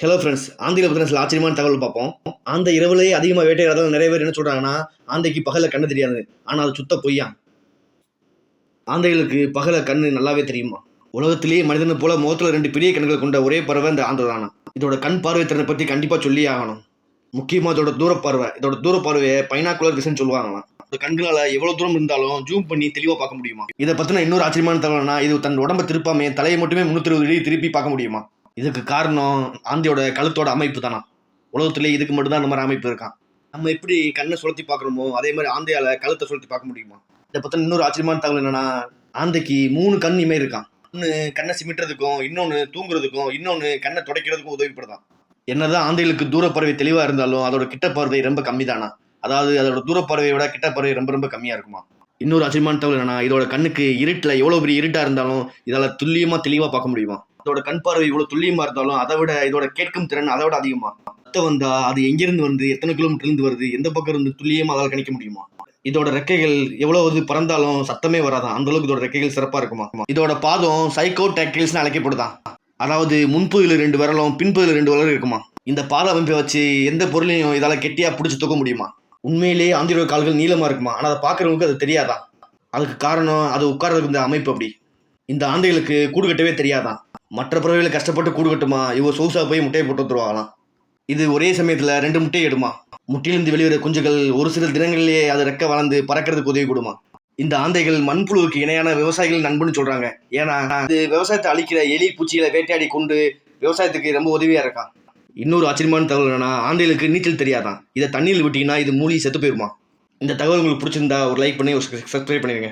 Hello friends ஆந்தையில் பற்றின சில ஆச்சரியமான தகவல் பார்ப்போம். அந்த இரவுலேயே அதிகமாக வேட்டையாடுறதால நிறைய பேர் என்ன சொல்கிறாங்கன்னா ஆந்தைக்கு பகலில் கண்ணு தெரியாது. ஆனால் அது சுத்த பொய்யா? ஆந்தைகளுக்கு பகல கண்ணு நல்லாவே தெரியுமா? உலகத்திலேயே மனிதனை போல முகத்தில் ரெண்டு பெரிய கண்களை கொண்ட ஒரே பறவை இந்த ஆந்தை தானா? இதோட கண் பார்வை திறனை பற்றி கண்டிப்பாக சொல்லியே ஆகணும். முக்கியமாக இதோட தூர பார்வை. இதோட தூர பார்வையை பைனாக்குலர் விசன் சொல்லுவாங்களாம். இந்த கண்களால் எவ்வளோ தூரம் இருந்தாலும் ஜூம் பண்ணி தெளிவாக பார்க்க முடியுமா? இதை பற்றின இன்னொரு ஆச்சரியமான தகவல்னா இது தன் உடம்பை திருப்பாமே தலையை மட்டுமே முந்நூற்றி டிகிரி திருப்பி பார்க்க முடியுமா? இதுக்கு காரணம் ஆந்தையோட கழுத்தோட அமைப்பு தானா? உலகத்திலே இதுக்கு மட்டும்தான் அந்த மாதிரி அமைப்பு இருக்கான் நம்ம எப்படி கண்ணை சுழத்தி பார்க்குறோமோ அதே மாதிரி ஆந்தையால கழுத்தை சுழத்தி பார்க்க முடியுமா? இதை பற்றின இன்னொரு ஆச்சரியமான தகவல் என்னன்னா ஆந்தைக்கு மூணு கண் இமே இருக்கான் ஒன்று கண்ணை சிமிட்டுறதுக்கும் இன்னொன்று தூங்குறதுக்கும் இன்னொன்று கண்ணை துடைக்கிறதுக்கும் உதவிப்படுதான். என்னதான் ஆந்தைகளுக்கு தூரப்பறவை தெளிவாக இருந்தாலும் அதோட கிட்ட பார்வை ரொம்ப கம்மி தானா அதாவது அதோட தூர விட கிட்ட பார்வை ரொம்ப ரொம்ப கம்மியாக இருக்குமா? இன்னொரு ஆச்சரியமான தகவல் என்னன்னா இதோட கண்ணுக்கு இருட்டில் எவ்வளோ பெரிய இருட்டாக இருந்தாலும் இதால் துல்லியமாக தெளிவாக பார்க்க முடியுமா? இதோட கண் பார்வை இவ்வளோ துல்லியமாக இருந்தாலும் அதை விட இதோட கேட்கும் திறன் அதை விட அதிகமா? சத்தம் வந்தா அது எங்கிருந்து வந்து எத்தனை கிலோமீட்டர் இருந்து வருது எந்த பக்கம் இருந்து துல்லியமாக அதால் கணிக்க முடியுமா? இதோட ரெக்கைகள் எவ்வளவு இது பறந்தாலும் சத்தமே வராதான் அந்த அளவுக்கு இதோட ரெக்கைகள் சிறப்பாக இருக்குமா? இதோட பாதம் சைக்கோ டேக்கிள்ஸ்னு அழைக்கப்படுதான் அதாவது முன்பகுதியில் ரெண்டு விரலும் பின்பகுதியில் ரெண்டு விரலும் இருக்குமா? இந்த பாத அமைப்பை வச்சு எந்த பொருளையும் இதால் கெட்டியாக பிடிச்சி தூக்க முடியுமா? உண்மையிலேயே ஆந்திரோட கால்கள் நீளமாக இருக்குமா? ஆனால் அதை பார்க்குறவங்களுக்கு அது தெரியாதான் அதுக்கு காரணம் அது உட்கார்றதுக்கு இந்த அமைப்பு அப்படி. இந்த ஆந்தைகளுக்கு கூடு கட்டவே தெரியாதான் மற்ற பறவைகளை கஷ்டப்பட்டு கூடு கட்டுமா? இவ சொகுசாக போய் முட்டையை போட்டு வந்துருவாங்களாம். இது ஒரே சமயத்தில் ரெண்டு முட்டையை இடுமா முட்டையிலிருந்து வெளிவர குஞ்சுகள் ஒரு சில தினங்களிலேயே அது ரெக்க வளர்ந்து பறக்கிறதுக்கு உதவி கொடுமா? இந்த ஆந்தைகள் மண்புழுவுக்கு இணையான விவசாயிகள் நண்பன்னு சொல்கிறாங்க ஏன்னா இது விவசாயத்தை அழிக்கிற எலி பூச்சிகளை வேட்டையாடி கொண்டு விவசாயத்துக்கு ரொம்ப உதவியாக இருக்கான் இன்னொரு ஆச்சரியமான தகவல் என்னன்னா ஆந்தைகளுக்கு நீச்சல் தெரியாதான் இதை தண்ணியில் விட்டீங்கன்னா இது மூலி செத்து போயிருமா? இந்த தகவல் உங்களுக்கு பிடிச்சிருந்தா ஒரு லைக் பண்ணி ஒரு சப்ஸ்கிரைப் பண்ணிடுங்க.